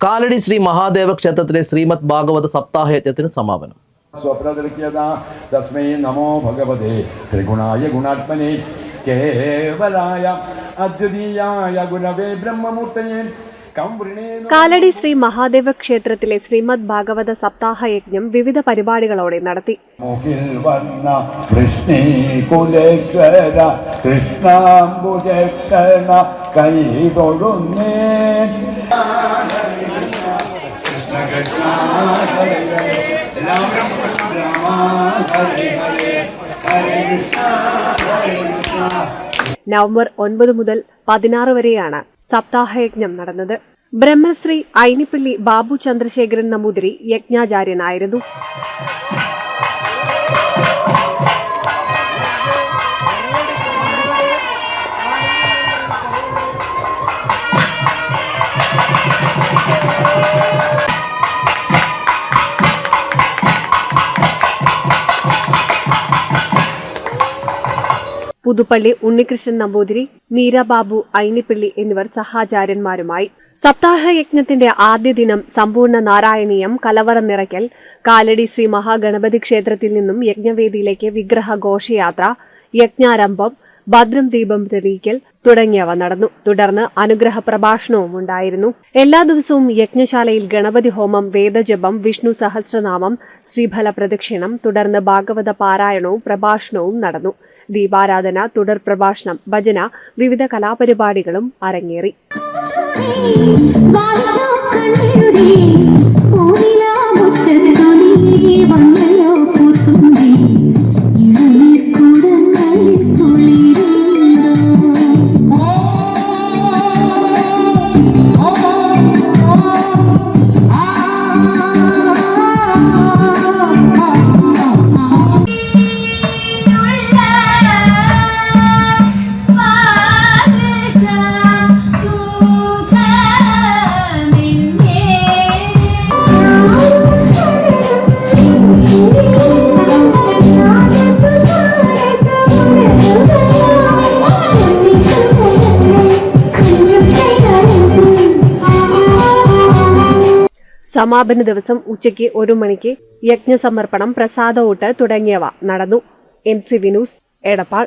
കാലടി ശ്രീ മഹാദേവ ക്ഷേത്രത്തിലെ ശ്രീമദ് ഭാഗവത സപ്താഹയജ്ഞത്തിന് സമാപനം. സ്വപ്രദൃശ്യത തസ്മൈ നമോ ഭഗവതേ ത്രിഗുണായ ഗുണാത്മനെ കേവലായ അദ്വിതീയായ ഗുണവേ കംവൃണേന കാലടി ശ്രീ മഹാദേവ ക്ഷേത്രത്തിലെ ശ്രീമദ് ഭാഗവത സപ്താഹ യജ്ഞം വിവിധ പരിപാടികളോടെ നടത്തി. കൈ തൊഴുന്നേ നവംബർ ഒൻപത് മുതൽ പതിനാറ് വരെയാണ് സപ്താഹയജ്ഞം നടന്നത്. ബ്രഹ്മശ്രീ ഐനിപ്പള്ളി ബാബു ചന്ദ്രശേഖരൻ നമ്പൂതിരി യജ്ഞാചാര്യനായിരുന്നു. പുതുപ്പള്ളി ഉണ്ണികൃഷ്ണൻ നമ്പൂതിരി മീരാബാബു ഐനിപ്പിള്ളി എന്നിവർ സഹാചാര്യന്മാരുമായി. സപ്താഹയജ്ഞത്തിന്റെ ആദ്യ ദിനം സമ്പൂർണ നാരായണീയം കലവറ നിറയ്ക്കൽ കാലടി ശ്രീ മഹാഗണപതി ക്ഷേത്രത്തിൽ നിന്നും യജ്ഞവേദിയിലേക്ക് വിഗ്രഹ ഘോഷയാത്ര യജ്ഞാരംഭം ഭദ്രം ദീപം തെളിയിക്കൽ തുടങ്ങിയവ നടന്നു. തുടർന്ന് അനുഗ്രഹ പ്രഭാഷണവും ഉണ്ടായിരുന്നു. എല്ലാ ദിവസവും യജ്ഞശാലയിൽ ഗണപതി ഹോമം വേദജപം വിഷ്ണു സഹസ്രനാമം ശ്രീഫല പ്രദക്ഷിണം തുടർന്ന് ഭാഗവത പാരായണവും പ്രഭാഷണവും നടന്നു. ദീപാരാധന തുടർ പ്രഭാഷണം ഭജന വിവിധ കലാപരിപാടികളും അരങ്ങേറി. സമാപന ദിവസം ഉച്ചയ്ക്ക് ഒരു മണിക്ക് യജ്ഞസമർപ്പണം പ്രസാദ ഊട്ട് തുടങ്ങിയവ നടന്നു. M C Vinoos Edappal.